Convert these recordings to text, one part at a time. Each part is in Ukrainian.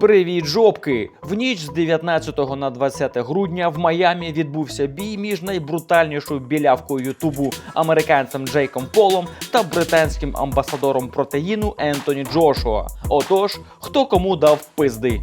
Привіт, жопки! В ніч з 19 на 20 грудня в Майамі відбувся бій між найбрутальнішою білявкою Ютубу американцем Джейком Полом та британським амбасадором протеїну Ентоні Джошуа. Отож, хто кому дав пизди.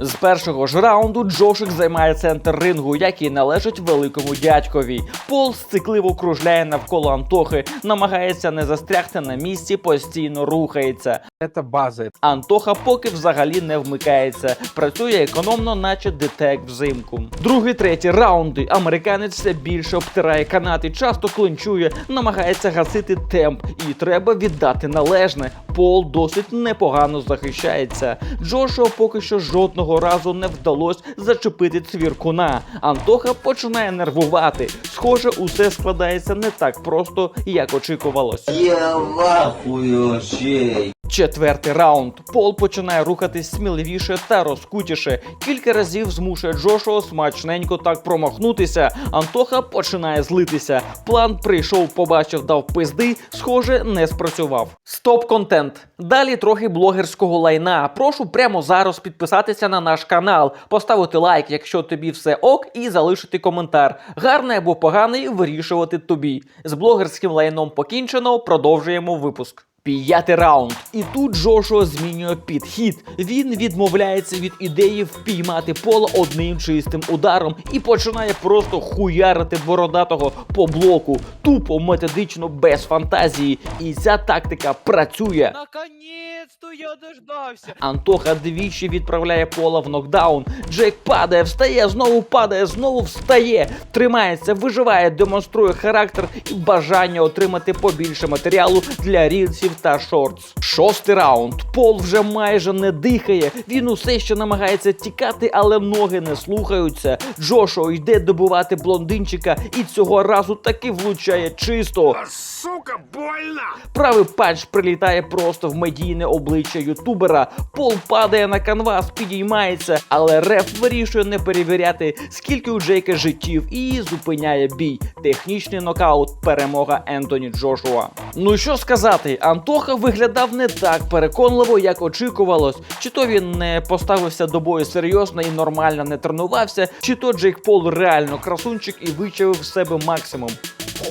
З першого ж раунду Джошик займає центр рингу, який належить великому дядькові. Пол сцикливо кружляє навколо Антохи, намагається не застрягти на місці, постійно рухається. Это база. Антоха поки взагалі не вмикається, працює економно, наче детек взимку. Другий, третій раунди. Американець все більше обтирає канати, часто клинчує, намагається гасити темп, і треба віддати належне. Пол досить непогано захищається. Джошуа поки що жодного разу не вдалося зачепити цвіркуна. Антоха починає нервувати. Схоже, усе складається не так просто, як очікувалось. Я вахую, ще. Четвертий раунд. Пол починає рухатись сміливіше та розкутіше. Кілька разів змушує Джошуа смачненько так промахнутися. Антоха починає злитися. План прийшов, побачив, дав пизди. Схоже, не спрацював. Стоп контент. Далі трохи блогерського лайна. Прошу прямо зараз підписатися на наш канал, поставити лайк, якщо тобі все ок, і залишити коментар. Гарний або поганий вирішувати тобі. З блогерським лайном покінчено. Продовжуємо випуск. П'ятий раунд. І тут Джошуа змінює підхід. Він відмовляється від ідеї впіймати пола одним чистим ударом і починає просто хуярити бородатого по блоку, тупо, методично, без фантазії. І ця тактика працює. Наконец-то я дождався. Антоха двічі відправляє пола в нокдаун. Джек падає, встає, знову падає, знову встає, тримається, виживає, демонструє характер і бажання отримати побільше матеріалу для рілсів та шортс. Шостий раунд. Пол вже майже не дихає. Він усе ще намагається тікати, але ноги не слухаються. Джошуа йде добувати блондинчика і цього разу таки влучає чисто. Сука, больно! Правий панч прилітає просто в медійне обличчя ютубера. Пол падає на канвас, підіймається, але реф вирішує не перевіряти, скільки у Джейка життів, і зупиняє бій. Технічний нокаут, перемога Ентоні Джошуа. Ну що сказати, Антоха виглядав не так переконливо, як очікувалось. Чи то він не поставився до бою серйозно і нормально не тренувався, чи то Джейк Пол реально красунчик і вичавив з себе максимум.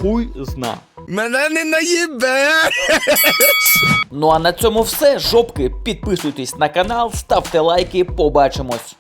Хуй зна. Мене не наїбе! Ну а на цьому все. Жопки, підписуйтесь на канал, ставте лайки, побачимось.